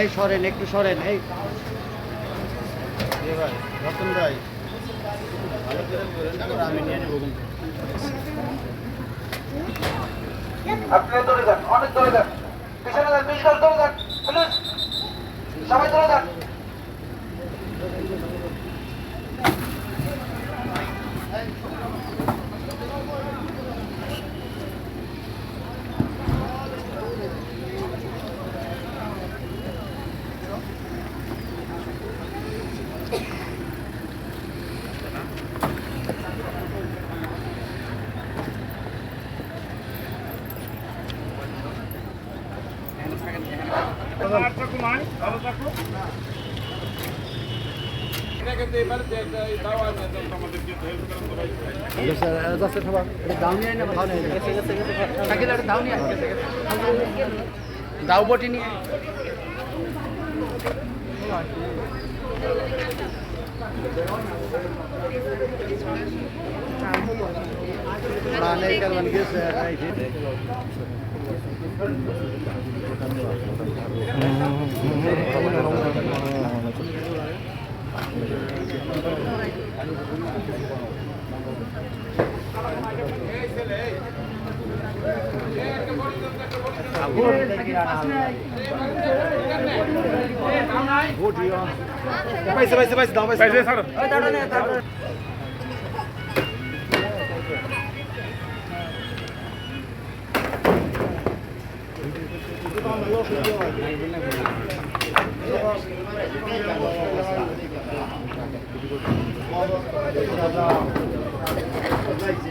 এই সরেন একটু সরেন এই। ভাই রতন ভাই ভালো করে ধরেন, তারপর আমি নিয়ে নেব কিন্তু। আপনি দৌড়ে যান অনেক দৌড়ে যান। পিছনে যান পুলিশ সবাই দৌড়ে যান। দাও নিয়ে না ভালো নিয়ে গেছে গেছে গেছে সাইকেল একটা দাও নিয়ে আয়। দাও বটি নিয়ে মানে কারণ গেছে পাইছে পাইছে পাইছে দাও পাইছে দাও নিয়ে যাও এই দুই পাশ দিয়ে ভিডিও করেন না প্রেসের আপনারা সাইড দেন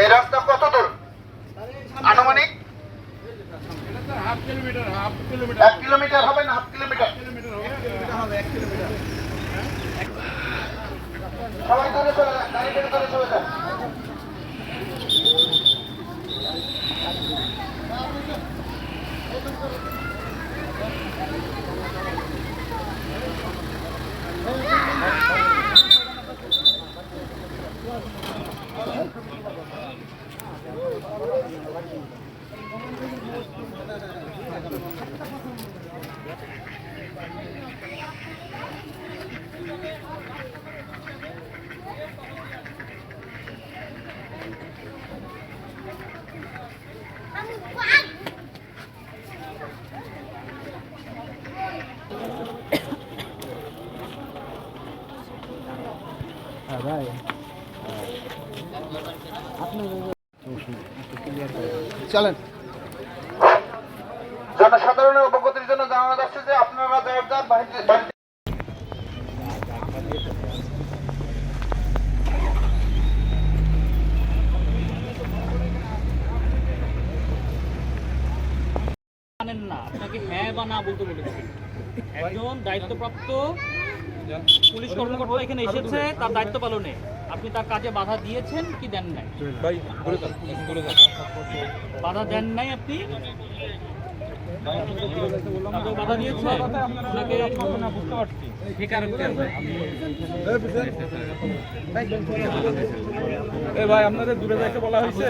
এই রাস্তা কত দূর? আনুমানিক? এক কিলোমিটার হবে না, হাফ কিলোমিটার? সবাই দূরে চলে যান, গাড়ি থেকে দূরে চলে যান। All right. চলেন। জনসাধারণের অবগতির জন্য জানানো যাচ্ছে যে আপনারা বাড়িতে বাড়িতে জানেন না আপনাকে হ্যাঁ বা না বলতে বলেছি একজন দায়িত্বপ্রাপ্ত পুলিশ কর্মকর্তা এখানে এসেছে তার দায়িত্ব পালনে। আপনি তার কাজে বাধা দিয়েছেন কি দেন নাই ভাই বাধা দেন নাই আপনি বাধা দিয়েছে আপনাকে বুঝতে পারছি এ ভাই আপনাদের দূরে যাইতে বলা হয়েছে